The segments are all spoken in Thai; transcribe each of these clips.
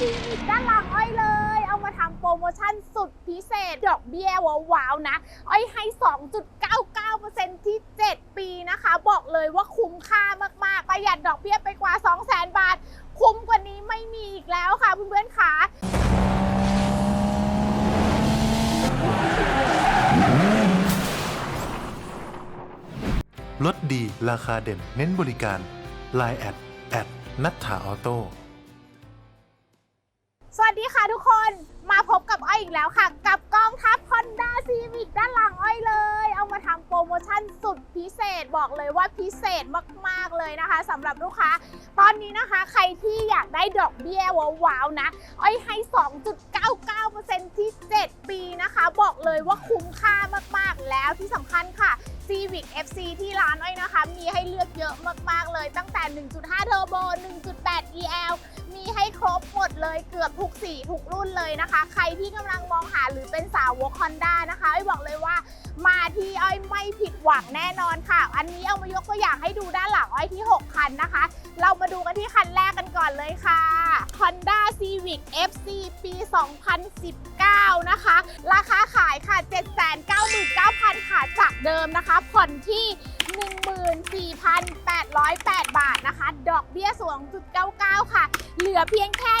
ซีวิกด้านหลังอ้อยเลย เอามาทำโปรโมชั่นสุดพิเศษ ดอกเบี้ยว้าวๆนะ อ้อยให้ 2.99%ที่ 7 ปีนะคะ บอกเลยว่าคุ้มค่ามากๆ ประหยัดดอกเบี้ยไปกว่า 200,000 บาท คุ้มกว่านี้ไม่มีอีกแล้วค่ะเพื่อนๆค่ะลดดีราคาเด่นเน้นบริการ Line แอดแอดนัทถาออโต้ ดีค่ะทุกคนมาพบกับอ้อยอีกแล้วค่ะ กับกองทัพ Honda Civic ด้านหลังอ้อยเลย เอามาทำโปรโมชั่นสุดพิเศษบอกเลยว่าพิเศษมากๆเลยนะคะสำหรับลูกค้า ตอนนี้นะคะใครที่อยากได้ดอกเบี้ยว้าวๆนะ อ้อยให้ 2.99%ที่ 7 ปีนะคะ บอกเลยว่าคุ้มค่ามากๆแล้วที่สำคัญค่ะ Civic FC ที่ร้านอ้อยนะคะ มีให้เลือกเยอะมากๆเลยตั้งแต่ 1.5 Turbo 1.8 EL เลยเกือบทุกสีทุกรุ่นเลยนะคะ ใครที่กำลังมองหาหรือเป็นสาวก Honda นะคะอ้อยบอกเลยว่ามาที่อ้อยไม่ผิดหวังแน่นอนค่ะ อันนี้เอามายกตัวอย่างให้ดูด้านหลังอ้อยที่ 6 คันนะคะ เรามาดูกันที่คันแรกกันก่อนเลยค่ะ Honda Civic FC ปี 2019 นะคะ ราคาขายค่ะ 799,000 ค่ะ จากเดิมนะคะ ผ่อนที่ 14,808 บาทนะคะ ดอกเบี้ยสูง2.99ค่ะเห ลือเพียงแค่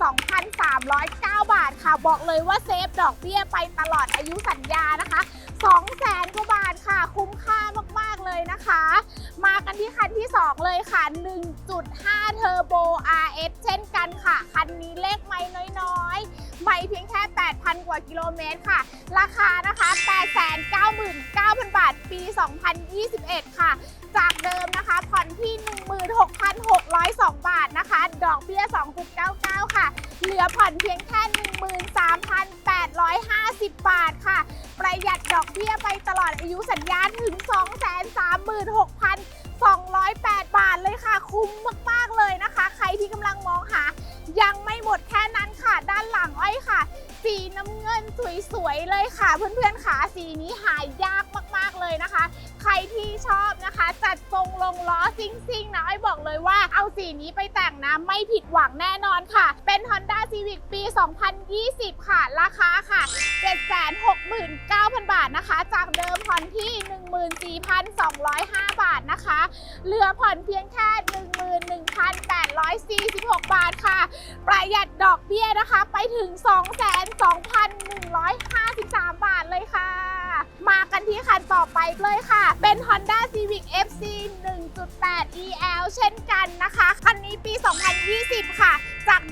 12,309 บาทค่ะ บอกเลยว่าเซฟดอกเบี้ยไปตลอดอายุสัญญานะคะ200,000กว่าบาทค่ะ คุ้มค่ามาก ๆ เลยนะคะ มากันที่คันที่ 2 เลยค่ะ 1.5 Turbo RS เช่นกันค่ะ คันนี้เลขไม่น้อยๆ ไม่เพียงแค่ 8,000 กว่ากิโลเมตรค่ะ ราคานะคะ 899,000 บาท ปี 2021 ค่ะ จากเดิมนะคะ ผ่อนที่ 16,602 บาทนะคะ ดอกเบี้ย 2.99 ค่ะ เหลือผ่อนเพียงแค่ 13,850 บาทค่ะ ประหยัดดอกเบี้ยไปตลอดอายุสัญญาถึง 236,208 บาทเลยค่ะ คุ้มมาก ๆ เลยนะคะ สีน้ำเงินสวยๆเลยค่ะ เพื่อนๆค่ะสีนี้หายากมากๆเลยนะคะ ใครที่ชอบนะคะ จัดทรงลงล้อซิ่งๆนะอ้บอกเลยว่าเอาสีนี้ไปแต่งนะไม่ผิดหวังแน่นอนค่ะ เป็น Honda Civic ปี 2020 ค่ะ ราคาค่ะ 769,000 บาทนะคะ จากเดิมผ่อนที่ 14,205 บาทนะคะ เหลือผ่อนเพียงแค่ 11,846 บาทค่ะ ประหยัดดอกเบี้ยนะคะไปถึง 22,153 บาทเลยค่ะ มากันที่คันต่อไปเลยค่ะ เป็น Honda Civic FC 1.8 EL เช่นกันนะคะ คันนี้ปี 2020 ค่ะ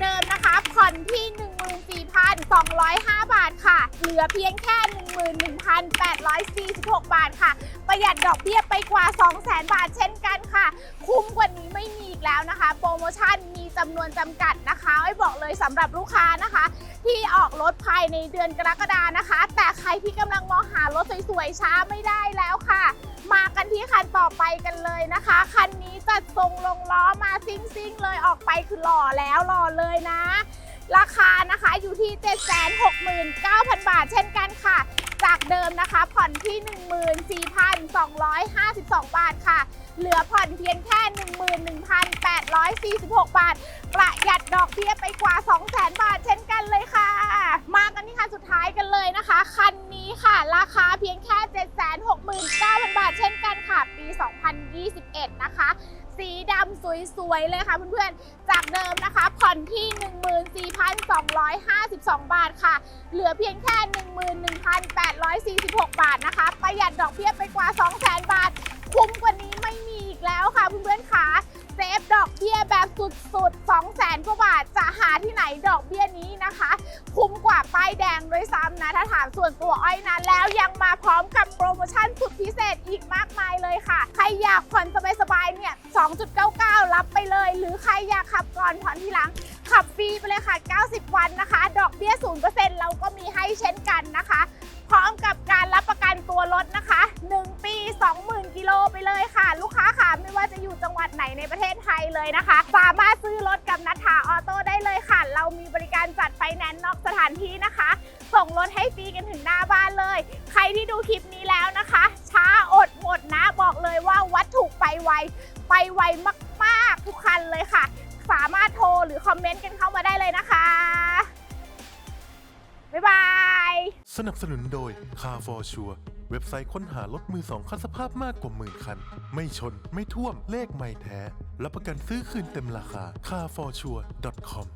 เดิมนะคะผ่อนที่ 14,205 บาทค่ะ เหลือเพียงแค่ 11,846 บาทค่ะ ประหยัดดอกเบี้ยไปกว่า 200,000 บาทเช่นกันค่ะ คุ้มกว่านี้ไม่มีอีกแล้วนะคะ โปรโมชั่นมีจำนวนจำกัดนะคะไอ้บอกเลยสำหรับลูกค้านะคะ ที่ออกรถภายในเดือนกรกฎานะคะ แต่ใครที่กำลังมองหารถสวยๆช้าไม่ได้แล้วค่ะ มากันที่คันต่อไปกันเลยนะคะ คันนี้จัดทรงลงล้อ มาซิ่งๆเลยออกไปคือหล่อแล้วหล่อเลยนะ ราคานะคะอยู่ที่ 769,000 บาทเช่นกันค่ะ จากเดิมนะคะผ่อนที่ 14,252 บาทค่ะ เหลือผ่อนเพียงแค่ 11,846 บาท ประหยัดดอกเบี้ยไปกว่า 200,000 บาทเช่นกันเลย สวยๆเลยค่ะเพื่อนๆ จากเดิมนะคะ ผ่อนที่ 14,252 บาทค่ะ เหลือเพียงแค่ 11,846 บาทนะคะ ประหยัดดอกเบี้ยไปกว่า 200,000 บาท คุ้มกว่านี้ไม่มีอีกแล้วค่ะเพื่อนๆค่ะเซฟดอกเบี้ยแบบสุดๆ 200,000 กว่าบาทจะหาที่ไหนดอกเบี้ยนี้นะคะ คุ้มกว่า ป้ายแดงด้วยซ้ำนะถ้าถามส่วนตัวอ้อยนะแล้วยังมาพร้อมกับโปรโมชั่นสุดพิเศษอีกมากมายเลยค่ะ ใครอยากผ่อนสบายๆเนี่ย 2.99 รับไปเลย หรือใครอยากขับก่อนผ่อนทีหลังขับฟรีไปเลยค่ะ 90 วันนะคะ ดอกเบี้ย 0%เราก็มีให้เช่นกันนะคะ พร้อมกับการรับประกันตัวรถนะคะ 1 ปี 20,000 กิโลไปเลยค่ะ ลูกค้าค่ะไม่ว่าจะอยู่จังหวัดไหนในประเทศไทยเลยนะคะสาม การจัดไฟแนนซ์นอกสถานที่นะคะ ส่งรถให้ฟรีกันถึงหน้าบ้านเลย ใครที่ดูคลิปนี้แล้วนะคะ ช้าอดหมดนะบอกเลยว่าวัตถุไปไว ไปไวมากๆทุกคันเลยค่ะ สามารถโทรหรือคอมเมนต์กันเข้ามาได้เลยนะคะ บ๊ายบาย สนับสนุนโดย Car for Sure เว็บไซต์ค้นหารถมือสองคันสภาพมากกว่าหมื่นคัน ไม่ชน ไม่ท่วม เลขไม่แท้ รับประกันซื้อคืนเต็มราคา carforsure.com